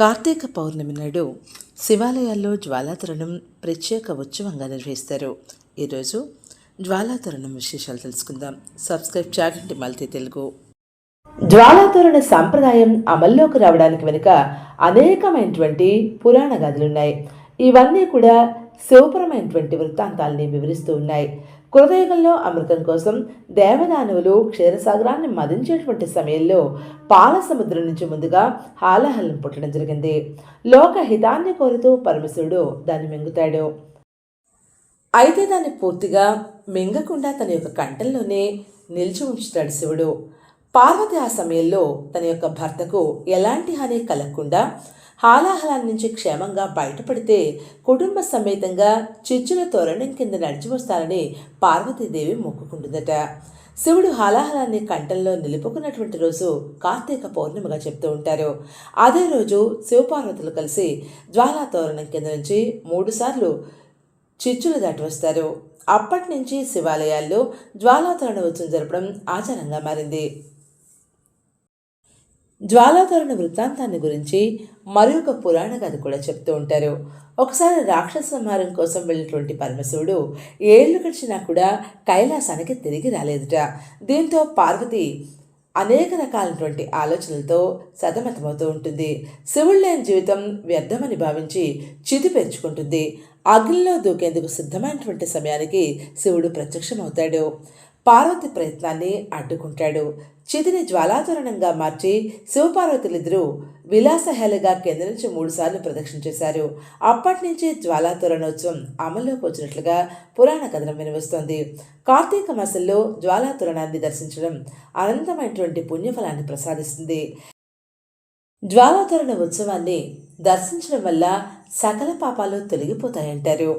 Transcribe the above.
కార్తీక పౌర్ణమి నాడు శివాలయాల్లో జ్వాలాతరణం ప్రత్యేక ఉత్సవంగా నిర్వహిస్తారు. ఈరోజు జ్వాలాతరణం విశేషాలు తెలుసుకుందాం. సబ్స్క్రైబ్ చేయండి మల్టీ తెలుగు. జ్వాలాతోరణ సాంప్రదాయం అమల్లోకి రావడానికి వెనుక అనేకమైనటువంటి పురాణ గాథలున్నాయి. ఇవన్నీ కూడా శివపురమైనటువంటి వృత్తాంతాల్ని వివరిస్తూ ఉన్నాయి. కృతయుగంలో అమృతం కోసం దేవదానవులు క్షీరసాగరాన్ని మదించేటువంటి సమయంలో పాల సముద్రం నుంచి ముందుగా హాలాహలం పుట్టడం జరిగింది. లోక హితాన్ని కోరుతూ పరమశివుడు దాన్ని మింగుతాడు. అయితే దాన్ని పూర్తిగా మింగకుండా తన యొక్క కంటల్లోనే నిలిచి ఉంచుతాడు శివుడు. పార్వతి ఆ సమయంలో తన యొక్క భర్తకు ఎలాంటి హాని కలగకుండా హాలాహలాల నుంచి క్షేమంగా బయటపడితే కుటుంబ సమేతంగా చిచ్చుల తోరణం కింద నడిచి వస్తానని పార్వతీదేవి మొక్కుకుంటుందట. శివుడు హాలాహలాన్ని కంఠంలో నిలుపుకున్నటువంటి రోజు కార్తీక పౌర్ణమిగా చెప్తూ ఉంటారు. అదే రోజు శివపార్వతులు కలిసి జ్వాలా తోరణం కింద నుంచి మూడుసార్లు చిచ్చులు దాటి వస్తారు. అప్పటి నుంచి శివాలయాల్లో జ్వాలాతోరణ ఉత్సవం జరపడం ఆచారంగా మారింది. జ్వాలాధరణ వృత్తాంతాన్ని గురించి మరి ఒక పురాణ కథ కూడా చెప్తూ ఉంటారు. ఒకసారి రాక్షస సంహారం కోసం వెళ్ళినటువంటి పరమశివుడు ఏళ్ళు గడిచినా కూడా కైలాసానికి తిరిగి రాలేదుట. దీంతో పార్వతి అనేక రకాలైనటువంటి ఆలోచనలతో సతమతమవుతూ ఉంటుంది. శివుడు లేని జీవితం వ్యర్థమని భావించి చితి పెంచుకుంటుంది. అగ్నిలో దూకేందుకు సిద్ధమైనటువంటి సమయానికి శివుడు ప్రత్యక్షమవుతాడు. పార్వతి ప్రయత్నాన్ని అడ్డుకుంటాడు. చితిని జ్వాలాతోరణంగా మార్చి శివపార్వతులిద్దరూ విలాసహేళగా కింద నుంచి మూడుసార్లు ప్రదక్షిణ చేశారు. అప్పటి నుంచి జ్వాలాతోరణోత్సవం అమల్లోకి వచ్చినట్లుగా పురాణ కథనం వినిపిస్తోంది కార్తీక మాసంలో జ్వాలాతోరణాన్ని దర్శించడం అనంతమైనటువంటి పుణ్యఫలాన్ని ప్రసాదిస్తుంది. జ్వాలాతోరణ ఉత్సవాన్ని దర్శించడం వల్ల సకల పాపాలు తొలగిపోతాయంటారు.